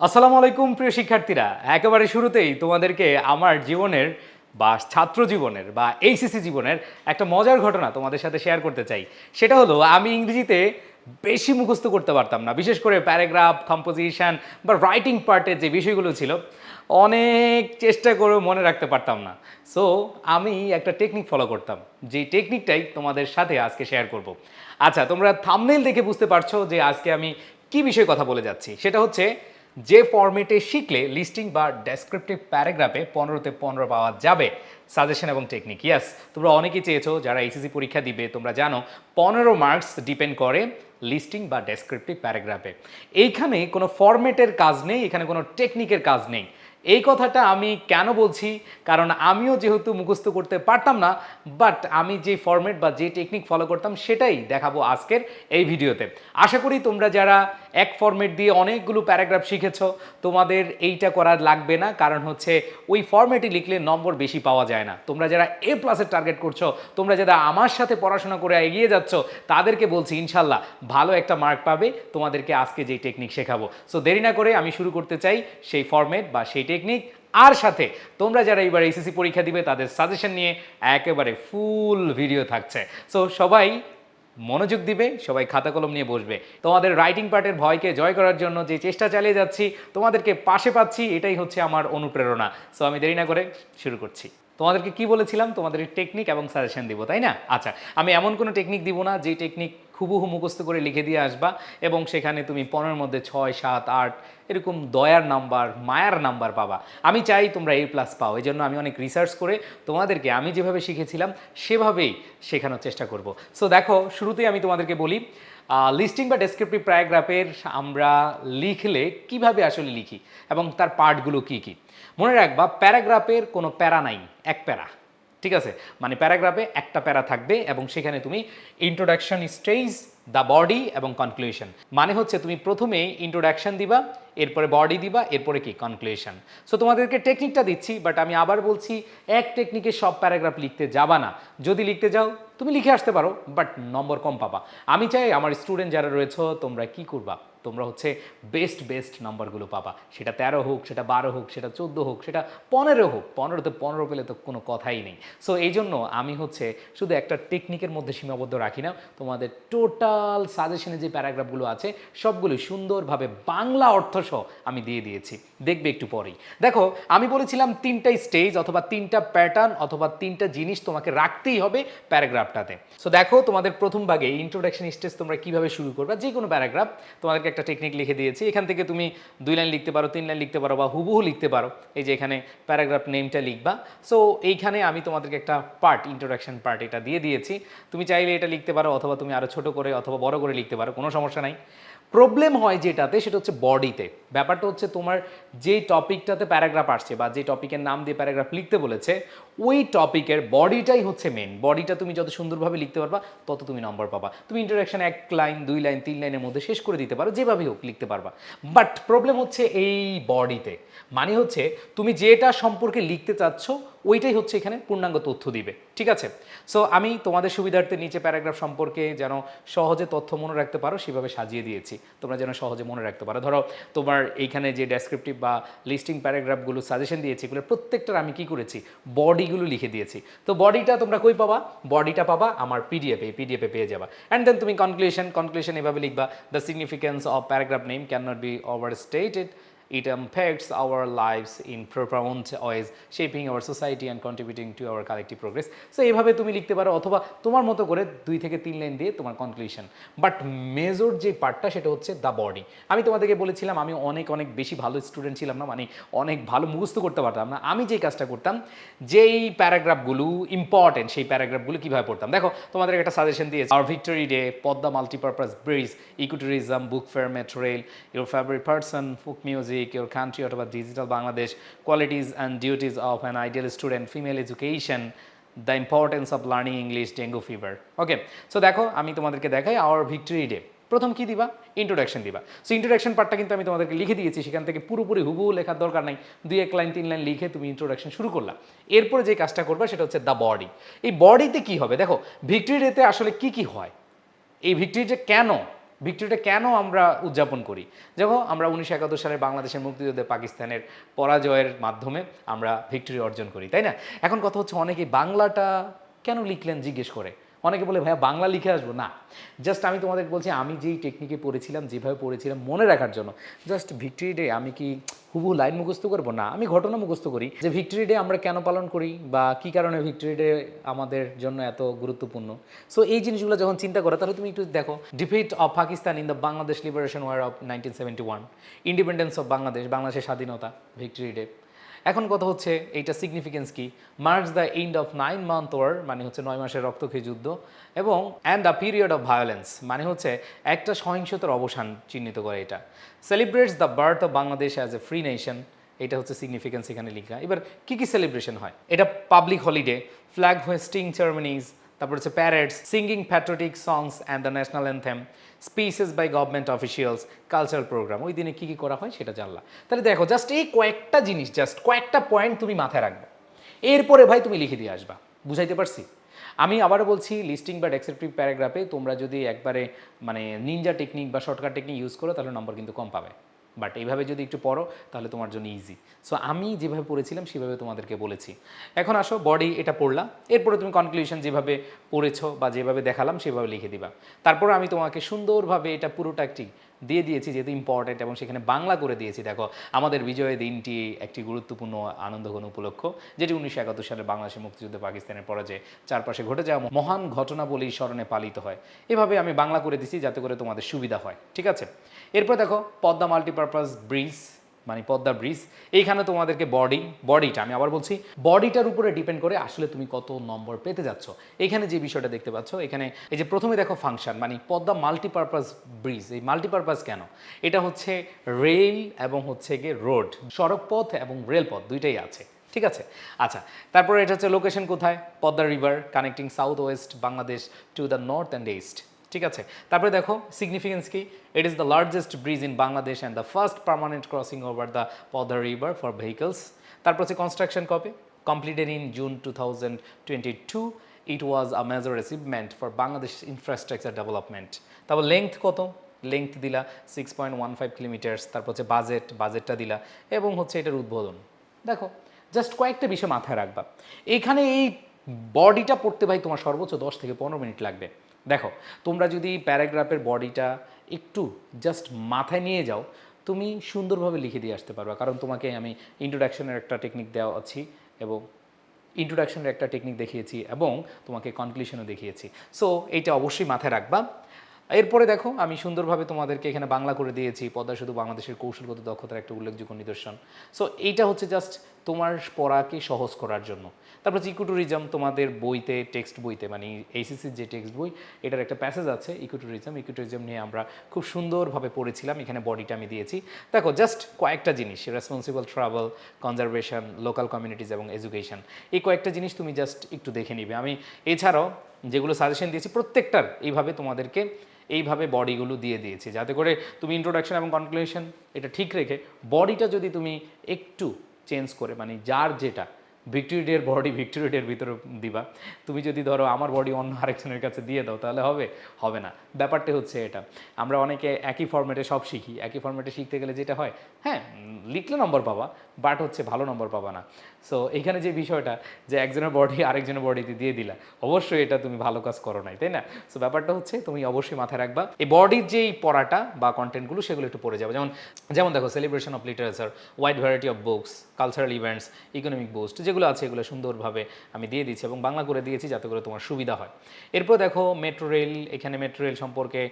আসসালামু আলাইকুম, প্রিয় শিক্ষার্থীরা। একেবারে শুরুতেই তোমাদেরকে আমার জীবনের বা ছাত্র জীবনের বা এইচএসসি জীবনের একটা মজার ঘটনা তোমাদের সাথে শেয়ার করতে চাই। সেটা হলো, আমি ইংরেজিতে বেশি মুখস্থ করতে পারতাম না। বিশেষ করে প্যারাগ্রাফ কম্পোজিশন বা রাইটিং পার্টের যে বিষয়গুলো ছিল, অনেক চেষ্টা করেও মনে রাখতে পারতাম না। সো আমি একটা টেকনিক ফলো করতাম। যে টেকনিকটাই তোমাদের সাথে আজকে শেয়ার করব। আচ্ছা তোমরা থামনেল দেখে বুঝতে পারছ যে আজকে আমি কি বিষয়ে কথা বলে যাচ্ছি। সেটা হচ্ছে যে ফর্মেটে শিখলে লিস্টিং বা ডেসক্রিপটিভ প্যারাগ্রাফে পনেরোতে পনেরো পাওয়া যাবে। সাজেশন এবং টেকনিক ইয়াস তোমরা অনেকেই চেয়েছো যারা এইচএসি পরীক্ষা দিবে, তোমরা জানো পনেরো মার্কস ডিপেন্ড করে লিস্টিং বা ডেসক্রিপটিভ প্যারাগ্রাফে এইখানে কোনো ফর্মেটের কাজ নেই, এখানে কোনো টেকনিকের কাজ নেই। এই কথাটা আমি কেন বলছি? কারণ আমিও যেহেতু মুখস্থ করতে পারতাম না বাট আমি যে ফরম্যাট বা যে টেকনিক ফলো করতাম সেটাই দেখাবো আজকের এই ভিডিওতে। আশা করি তোমরা যারা এক ফরম্যাট দিয়ে অনেকগুলো প্যারাগ্রাফ শিখেছো, তোমাদের এইটা করা লাগবে না, কারণ হচ্ছে ওই ফরম্যাটে লিখলে নম্বর বেশি পাওয়া যায় না। তোমরা যারা এ প্লাসের টার্গেট করছ, তোমরা যারা আমার সাথে পড়াশোনা করে এগিয়ে যাচ্ছ, তাদেরকে বলছি ইনশাল্লাহ ভালো একটা মার্ক পাবে, তোমাদেরকে আজকে যেই টেকনিক শেখাবো। সো দেরি না করে আমি শুরু করতে চাই সেই ফরম্যাট বা সেই টেকনিক আর সাথে তোমরা যারা এবার এসএসসি পরীক্ষা দিবে, তাদের সাজেশন নিয়ে একেবারে ফুল ভিডিও থাকছে। সো সবাই মনোযোগ দিবে, সবাই খাতা কলম নিয়ে বসবে। তোমাদের রাইটিং পার্টের ভয়কে জয় করার জন্য যে চেষ্টা চালিয়ে যাচ্ছি, তোমাদেরকে পাশে পাচ্ছি, এটাই হচ্ছে আমার অনুপ্রেরণা। সো আমি দেরি না করে শুরু করছি। তোমাদেরকে কি বলেছিলাম? তোমাদের টেকনিক এবং সাজেশন দিব, তাই না? আচ্ছা আমি এমন কোনো টেকনিক দিব না যে টেকনিক হুবহু মুখস্থ করে লিখে দিয়ে আসবা এবং সেখানে তুমি পনেরোর মধ্যে ছয়, সাত, আট এরকম দয়ার নাম্বার, মায়ার নাম্বার পাবা। আমি চাই তোমরা এ প্লাস পাও। এই জন্য আমি অনেক রিসার্চ করে তোমাদেরকে আমি যেভাবে শিখেছিলাম, সেভাবেই শেখানোর চেষ্টা করব। সো দেখো, শুরুতেই আমি তোমাদেরকে বলি লিস্টিং বা ডেসক্রিপটিভ প্যারাগ্রাফের আমরা লিখলে কীভাবে আসলে লিখি এবং তার পার্টগুলো কি কি? মনে রাখবা প্যারাগ্রাফের কোনো প্যারা নাই, এক প্যারা। ঠিক আছে? মানে প্যারাগ্রাফে একটা প্যারা থাকবে এবং সেখানে তুমি ইন্ট্রোডাকশন স্টেজ দ্য বডি এবং কনক্লুশন মানে হচ্ছে তুমি প্রথমে ইন্ট্রোডাকশন দিবা, এরপরে বডি দিবা, এরপরে কি? কনক্লুশন সো তোমাদেরকে টেকনিকটা দিচ্ছি বাট আমি আবার বলছি, এক টেকনিকে সব প্যারাগ্রাফ লিখতে যাবা না। যদি লিখতে যাও, তুমি লিখে আসতে পারো বাট নম্বর কম পাবা। আমি চাই আমার স্টুডেন্ট যারা রয়েছে, তোমরা কি করবা? তোমরা হচ্ছে বেস্ট বেস্ট নাম্বারগুলো পাবা। সেটা তেরো হোক, সেটা বারো হোক, সেটা চোদ্দ হোক, সেটা পনেরো হোক, পনেরোতে পনেরো পেলে তো কোনো কথাই নেই। সো এই জন্য আমি হচ্ছে শুধু একটা টেকনিকের মধ্যে সীমাবদ্ধ রাখি না, তোমাদের টোটাল সাজেশনে যে প্যারাগ্রাফগুলো আছে সবগুলো সুন্দরভাবে বাংলা অর্থ সহ আমি দিয়ে দিয়েছি। দেখবে একটু পরেই। দেখো, আমি বলেছিলাম তিনটা স্টেজ অথবা তিনটা প্যাটার্ন অথবা তিনটা জিনিস তোমাকে রাখতেই হবে প্যারাগ্রাফটাতে সো দেখো, তোমাদের প্রথম ভাগে ইন্ট্রোডাকশন স্টেজ তোমরা কীভাবে শুরু করবে যে কোনো প্যারাগ্রাফ তোমাদেরকে একটা টেকনিক লিখে দিয়েছি। এখান থেকে তুমি দুই লাইন লিখতে পারো, তিন লাইন লিখতে পারো বা হুবহু লিখতে পারো। এই যে এখানে প্যারাগ্রাফ নেমটা লিখবা। সো এইখানে আমি তোমাদেরকে একটা পার্ট ইন্ট্রোডাকশন পার্ট এটা দিয়ে দিয়েছি। তুমি চাইলে এটা লিখতে পারো অথবা তুমি আরও ছোট করে অথবা বড় করে লিখতে পারো, কোনো সমস্যা নাই। প্রবলেম হয় যেটাতে সেটা হচ্ছে বডিতে। ব্যাপারটা হচ্ছে তোমার যে টপিকটাতে প্যারাগ্রাফ আসছে বা যে টপিকের নাম দিয়ে প্যারাগ্রাফ লিখতে বলেছে, ওই টপিকের বডিটাই হচ্ছে মেন বডিটা তুমি যত সুন্দরভাবে লিখতে পারবা, তত তুমি নম্বর পাবা। তুমি ইন্টারাকশন এক লাইন দুই লাইন তিন লাইনের মধ্যে শেষ করে দিতে পারো, যেভাবেই হোক লিখতে পারবা। বাট প্রবলেম হচ্ছে এই বডিতে। মানে হচ্ছে তুমি যেটা সম্পর্কে লিখতে চাচ্ছ ওইটাই হচ্ছে এখানে পূর্ণাঙ্গ তথ্য দিবে। ঠিক আছে? সো আমি তোমাদের সুবিধার্থে নিচে প্যারাগ্রাফ সম্পর্কে যেন সহজে তথ্য মনে রাখতে পারো, সেভাবে সাজিয়ে দিয়েছি। তোমরা যেন সহজে মনে রাখতে পারো। ধরো, তোমার এইখানে যে ডেসক্রিপটিভ বা লিস্টিং প্যারাগ্রাফগুলো সাজেশন দিয়েছি, এগুলো প্রত্যেকটার আমি কি করেছি? বডিগুলো লিখে দিয়েছি। তো বডিটা তোমরা কই পাবা? বডিটা পাবা আমার পিডিএফে পিডিএফে পেয়ে যাবা। অ্যান্ড দেন তুমি কনক্লুশন কনক্লুশন এভাবে লিখবা the significance of paragraph name can not be overstated It impacts our lives in profound ways, shaping our society and contributing to our collective progress. So এইভাবে তুমি লিখতে পারো অথবা তোমার মতো করে দুই থেকে তিন লাইন দিয়ে তোমার কনক্লুশন বাট মেজর যে পার্টটা সেটা হচ্ছে দ্য বডি আমি তোমাদেরকে বলেছিলাম আমি অনেক অনেক বেশি ভালো স্টুডেন্ট ছিলাম না মানে অনেক ভালো মুখস্থ করতে পারতাম না। আমি যেই কাজটা করতাম যেই প্যারাগ্রাফগুলো ইম্পর্টেন্ট সেই প্যারাগ্রাফগুলো কীভাবে পড়তাম? দেখো তোমাদের একটা সাজেশন দিয়েছে। আর victory day Padma multipurpose bridge ecotourism book fair metro rail your favourite person folk music your country অথবা digital Bangladesh qualities and duties of an ideal student female education the importance of learning English dengue fever okay so দেখো, আমি তোমাদেরকে দেখাই our victory day প্রথম কি দিবা? Introduction দিবা. So introduction পার্টটা কিন্তু আমি তোমাদেরকে লিখে দিয়েছি, সেখান থেকে পুরোপুরি হুবহু লেখার দরকার নাই। দুই এক লাইন, তিন লাইন লিখে তুমি ইন্ট্রোডাকশন শুরু করলা। এরপরে যে কাজটা করবা, সেটা হচ্ছে দ্য বডি এই বডিতে কি হবে? দেখো ভিক্টোরি ডেতে আসলে কি কি হয়? এই ভিক্টোরি ডে কেন ভিক্টরিটা কেন আমরা উদযাপন করি? দেখো, আমরা উনিশশো একাত্তর সালে বাংলাদেশের মুক্তিযুদ্ধে পাকিস্তানের পরাজয়ের মাধ্যমে আমরা ভিক্টরি অর্জন করি, তাই না? এখন কথা হচ্ছে অনেকে বাংলাটা কেন লিখলেন, জিজ্ঞেস করে। অনেকে বলে, ভাইয়া, বাংলা লিখে আসব। না জাস্ট আমি তোমাদের বলছি, আমি যেই টেকনিকে পড়েছিলাম, যেভাবে পড়েছিলাম, মনে রাখার জন্য জাস্ট ভিক্টরি ডে আমি কি হুবহু লাইন মুখস্থ করব? না, আমি ঘটনা মুখস্থ করি, যে ভিক্টরি ডে আমরা কেন পালন করি, বা কি কারণে ভিক্টরি ডে আমাদের জন্য এত গুরুত্বপূর্ণ? সো এই জিনিসগুলো যখন চিন্তা করো, তাহলে তুমি একটু দেখো defeat of Pakistan in the Bangladesh liberation war of nineteen seventy one independence of Bangladesh বাংলাদেশের স্বাধীনতা ভিক্টরি ডে এখন কথা হচ্ছে এইটা সিগনিফিকেন্স কি? Marks the end of nine month war মানে হচ্ছে নয় মাসের রক্তক্ষয়ী যুদ্ধ, এবং and the period of violence মানে হচ্ছে একটা সহিংসতার অবসান চিহ্নিত করে এটা। Celebrates the birth of Bangladesh as a free nation এটা হচ্ছে সিগনিফিকেন্স এখানে লিখা। এবার, কী কী সেলিব্রেশন হয়? এটা public holiday flag hoisting ceremonies তারপর হচ্ছে parades singing patriotic songs and the national anthem speeches by government officials cultural programme ওই দিনে কী কী করা হয় সেটা জানলা। তাহলে দেখো জাস্ট এই কয়েকটা জিনিস জাস্ট কয়েকটা পয়েন্ট তুমি মাথায় রাখবে। এরপরে ভাই তুমি লিখে দিয়ে আসবা। বুঝাইতে পারছি? আমি আবারও বলছি লিস্টিং বা ডেক্সক্রিপটিভ প্যারাগ্রাফে তোমরা যদি একবারে মানে নিনজা টেকনিক বা শর্টকাট টেকনিক ইউজ করো, তাহলে নম্বর কিন্তু কম পাবে। বাট এইভাবে যদি একটু পড়ো, তাহলে তোমার জন্য ইজি সো আমি যেভাবে পড়েছিলাম, সেভাবে তোমাদেরকে বলেছি। এখন আসো বডি এটা পড়লাম। এরপরে তুমি কনক্লুশন যেভাবে পড়েছো বা যেভাবে দেখালাম, সেভাবে লিখে দিবা। তারপর আমি তোমাকে সুন্দরভাবে এটা পুরোটা একটি দিয়ে দিয়েছি যেহেতু ইম্পর্টেন্ট এবং সেখানে বাংলা করে দিয়েছি। দেখো, আমাদের বিজয়ের দিনটি একটি গুরুত্বপূর্ণ আনন্দঘন উপলক্ষ, যেটি উনিশশো একাত্তর সালে বাংলাদেশের মুক্তিযুদ্ধে পাকিস্তানের পরাজয়ে চারপাশে ঘটে যাওয়া মহান ঘটনা বলেই স্মরণে পালিত হয়। এভাবে আমি বাংলা করে দিছি যাতে করে তোমাদের সুবিধা হয়, ঠিক আছে? এরপর দেখো, পদ্মা মাল্টিপারপাস ব্রিজ মানে পদ্মা ব্রিজ, এইখানে তোমাদেরকে বডি বডিটা আমি আবার বলছি বডিটার উপরে ডিপেন্ড করে আসলে তুমি কত নম্বর পেতে যাচ্ছ। এখানে যে বিষয়টা দেখতে পাচ্ছ, এখানে এই যে প্রথমে দেখো ফাংশন মানে পদ্মা মাল্টিপারপাস ব্রিজ এই মাল্টিপারপাস কেন? এটা হচ্ছে রেল এবং হচ্ছে গিয়ে রোড সড়কপথ এবং রেলপথ দুইটাই আছে, ঠিক আছে? আচ্ছা তারপরে এটা হচ্ছে লোকেশন কোথায়? Padma river connecting south west Bangladesh to the north and east ঠিক আছে? তারপরে দেখো সিগনিফিকেন্স কি? It is the largest bridge in Bangladesh and the first permanent crossing over the Padma river for vehicles তারপর হচ্ছে construction কবে completed in June two thousand twenty two it was a major achievement for Bangladesh infrastructure development তারপর length কত? Length দিলা six point one five kilometres তারপর হচ্ছে budget বাজেটটা দিলা, এবং হচ্ছে এটার উদ্বোধন। দেখো জাস্ট কয়েকটা বিষয় মাথায় রাখবা। এখানে এই বডিটা পড়তে ভাই তোমার সর্বোচ্চ দশ থেকে পনেরো মিনিট লাগবে। দেখো, তোমরা যদি প্যারাগ্রাফের বডিটা একটু জাস্ট মাথায় নিয়ে যাও, তুমি সুন্দরভাবে লিখে দিয়ে আসতে পারবে। কারণ তোমাকে আমি ইন্ট্রোডাকশনের একটা টেকনিক দেওয়া আছি এবং ইন্ট্রোডাকশনের একটা টেকনিক দেখিয়েছি এবং তোমাকে কনক্লুশনও দেখিয়েছি। সো এইটা অবশ্যই মাথায় রাখবা। এরপরে দেখো, আমি সুন্দরভাবে তোমাদেরকে এখানে বাংলা করে দিয়েছি, পদ্মা শুধু বাংলাদেশের কৌশলগত দক্ষতার একটা উল্লেখযোগ্য নিদর্শন। সো এইটা হচ্ছে জাস্ট তোমার পড়াকে সহজ করার জন্য। তারপর ইকোট্যুরিজম তোমাদের বইতে টেক্সট বইতে মানে এইসিসির যে টেক্সট বই, এটার একটা প্যাসেজ আছে ইকোট্যুরিজম ইকোট্যুরিজম নিয়ে আমরা খুব সুন্দরভাবে পড়েছিলাম, এখানে বডিটা আমি দিয়েছি। দেখো জাস্ট কয়েকটা জিনিস responsible travel conservation local communities এবং এডুকেশন এই কয়েকটা জিনিস তুমি জাস্ট একটু দেখে নিবে। আমি এছাড়াও যেগুলো সাজেশন দিয়েছি, প্রত্যেকটার এইভাবে তোমাদেরকে এইভাবে বডিগুলো দিয়ে দিয়েছি। যাতে করে তুমি ইন্ট্রোডাকশন এবং কনক্লুশন এটা ঠিক রেখে বডিটা যদি তুমি একটু চেঞ্জ করে মানে যার যেটা ভিক্টোরিয়ার বডি ভিক্টোরিয়ার ভিতরে দিবা, তুমি যদি ধরো আমার বডি অন্য আরেকজনের কাছে দিয়ে দাও, তাহলে হবে হবে না। ব্যাপারটা হচ্ছে এটা। আমরা অনেকে একই ফর্মেটে সব শিখি, একই ফর্মেটে শিখতে গেলে যেটা হয় হ্যাঁ লিখলে নম্বর পাবা বাট হচ্ছে ভালো নম্বর পাবা না। সো এখানে যে বিষয়টা, যে একজনের বডি আরেকজনের বডিতে দিয়ে দিলা, অবশ্যই এটা তুমি ভালো কাজ করো নাই, তাই না? সো ব্যাপারটা হচ্ছে তুমি অবশ্যই মাথায় রাখবা, এই বডির যেই পড়াটা বা কন্টেন্টগুলো সেগুলো একটু পড়ে যাবে। যেমন যেমন দেখো celebration of literature wide variety of books cultural events economic boost যেগুলো আছে, এগুলো সুন্দরভাবে আমি দিয়ে দিচ্ছি এবং বাংলা করে দিয়েছি যাতে করে তোমার সুবিধা হয়। এরপর দেখো মেট্রো রেল এখানে মেট্রো রেল সম্পর্কে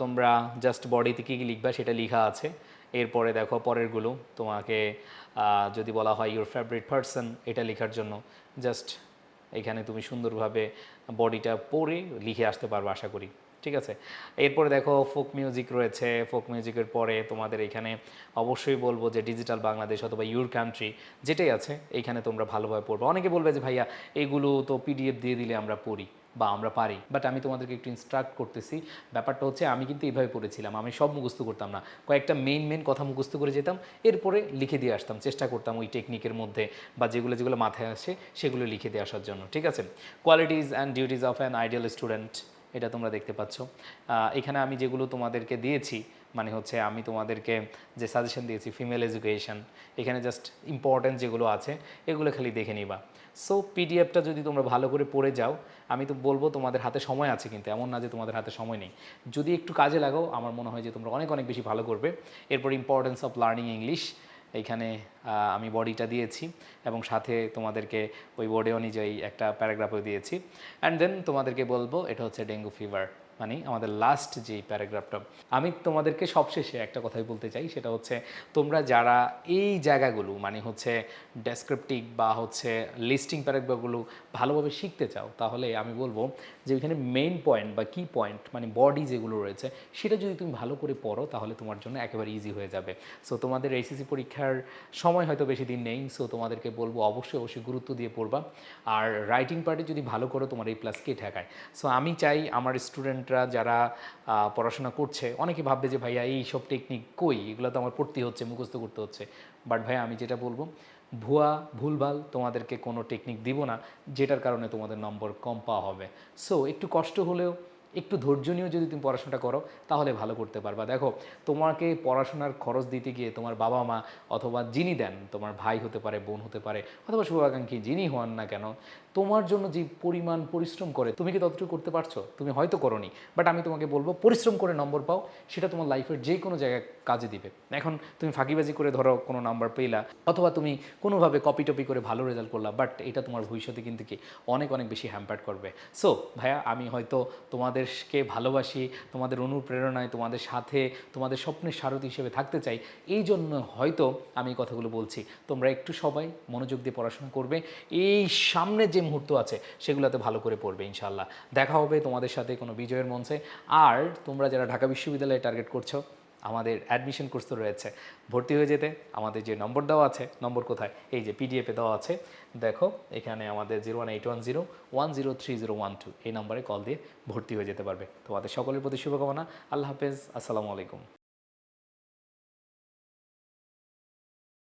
তোমরা জাস্ট বডিতে কী কী লিখবা, সেটা লেখা আছে। এরপরে দেখো পরেরগুলো, তোমাকে যদি বলা হয় ইউর ফেভারিট পার্সন এটা লেখার জন্য। জাস্ট এখানে তুমি সুন্দরভাবে বডিটা পড়ে লিখে আসতে পারবে আশা করি। ঠিক আছে? এরপরে দেখো ফোক মিউজিক রয়েছে। ফোক মিউজিকের পরে তোমাদের এখানে অবশ্যই বলব যে ডিজিটাল বাংলাদেশ অথবা ইউর কান্ট্রি যেটাই আছে এইখানে তোমরা ভালোভাবে পড়বে। অনেকে বলবে যে ভাইয়া এগুলো তো পিডিএফ দিয়ে দিলে আমরা পড়ি। বা আমরা পারি। বাট আমি তোমাদেরকে একটু ইনস্ট্রাক্ট করতেছি। ব্যাপারটা হচ্ছে আমি কিন্তু এইভাবে পড়েছিলাম। আমি সব মুখস্থ করতাম না। কয়েকটা মেইন মেইন কথা মুখস্থ করে যেতাম। এরপরে লিখে দিয়ে আসতাম। চেষ্টা করতাম ওই টেকনিকের মধ্যে বা যেগুলো যেগুলো মাথায় আসে সেগুলো লিখে দিয়ে আসার জন্য। ঠিক আছে? Qualities and duties of an ideal student এটা তোমরা দেখতে পাচ্ছ। এখানে আমি যেগুলো তোমাদেরকে দিয়েছি মানে হচ্ছে আমি তোমাদেরকে যে সাজেশন দিয়েছি ফিমেল এডুকেশন এখানে জাস্ট ইম্পর্ট্যান্ট যেগুলো আছে এগুলো খালি দেখে নিবা। সো পিডিএফটা যদি তোমরা ভালো করে পড়ে যাও আমি তো বলব তোমাদের হাতে সময় আছে কিন্তু এমন না যে তোমাদের হাতে সময় নেই। যদি একটু কাজে লাগাও আমার মনে হয় যে তোমরা অনেক অনেক বেশি ভালো করবে। এরপর ইম্পর্টেন্স অফ লার্নিং ইংলিশ এইখানে আহ, আমি বডিটা দিয়েছি এবং সাথে তোমাদেরকে ওই বডি অনুযায়ী একটা প্যারাগ্রাফও দিয়েছি। অ্যান্ড দেন তোমাদেরকে বলব, এটা হচ্ছে ডেঙ্গু ফিভার মানে আমাদের লাস্ট যেই প্যারাগ্রাফটা আমি তোমাদেরকে সবশেষে একটা কথাই বলতে চাই, সেটা হচ্ছে তোমরা যারা এই জায়গাগুলো মানে হচ্ছে ডেসক্রিপটিভ বা হচ্ছে লিস্টিং প্যারাগ্রাফগুলো ভালোভাবে শিখতে চাও, তাহলে আমি বলব যে ওইখানে মেইন পয়েন্ট বা কি পয়েন্ট মানে বডি যেগুলো রয়েছে, সেটা যদি তুমি ভালো করে পড়ো, তাহলে তোমার জন্য একেবারে ইজি হয়ে যাবে। সো তোমাদের এইচএসসি পরীক্ষার সময় হয়তো বেশি দিন নেই সো তোমাদেরকে বলব অবশ্যই অবশ্যই গুরুত্ব দিয়ে পড়বা। আর রাইটিং পার্টে যদি ভালো করো, তোমার এই প্লাস কে ঠেকায়। সো আমি চাই আমার স্টুডেন্টরা যারা পড়াশোনা করছে, অনেকে ভাববে যে, ভাইয়া, এই সব টেকনিক কই? এগুলো তো আমার পড়তে হচ্ছে, মুখস্থ করতে হচ্ছে। বাট ভাইয়া, আমি যেটা বলব, ভুয়া, ভুলভাল তোমাদেরকে কোনো টেকনিক দিব না, যেটার কারণে তোমাদের নম্বর কম পাওয়া হবে। সো একটু কষ্ট হলেও একটু ধৈর্য নিয়েও যদি তুমি পড়াশোনাটা করো, তাহলে ভালো করতে পারবা। দেখো, তোমাকে পড়াশোনার খরচ দিতে গিয়ে তোমার বাবা মা অথবা যিনি দেন, তোমার ভাই হতে পারে, বোন হতে পারে, অথবা শুভাকাঙ্ক্ষী যিনি হন না কেন, তোমার জন্য যে পরিমাণ পরিশ্রম করে, তুমি কি ততটুকু করতে পারছ? তুমি হয়তো করনি বাট আমি তোমাকে বলব, পরিশ্রম করে নম্বর পাও, সেটা তোমার লাইফের যে কোনো জায়গায় কাজে দিবে। এখন তুমি ফাঁকিবাজি করে ধরো কোনো নাম্বার পেলা, অথবা তুমি কোনোভাবে কপি টপি করে ভালো রেজাল্ট করলা বাট এটা তোমার ভবিষ্যতে কিন্তু কি অনেক অনেক বেশি হ্যাম্পার্ট করবে। সো ভাইয়া, আমি হয়তো তোমাদেরকে ভালোবাসি, তোমাদের অনুপ্রেরণায়, তোমাদের সাথে, তোমাদের স্বপ্নের সারথি হিসেবে থাকতে চাই, এই জন্য হয়তো আমি এই কথাগুলো বলছি। তোমরা একটু সবাই মনোযোগ দিয়ে পড়াশোনা করবে, এই সামনে যে মুহূর্ত আছে সেগুলোতে ভালো করে পড়বে ইনশাল্লাহ দেখা হবে তোমাদের সাথে কোনো বিজয়ের মঞ্চে। আর তোমরা যারা ঢাকা বিশ্ববিদ্যালয়ে টার্গেট করছ আমাদের অ্যাডমিশন কোর্স তো রয়েছে। ভর্তি হয়ে যেতে আমাদের যে নম্বর দেওয়া আছে নম্বর কোথায়? এই যে পিডিএফে দেওয়া আছে। দেখো, এখানে আমাদের zero one eight one zero one zero three zero one two এই নম্বরে কল দিয়ে ভর্তি হয়ে যেতে পারবে। তোমাদের সকলের প্রতি শুভকামনা। আল্লাহ হাফেজ। আসসালামু আলাইকুম।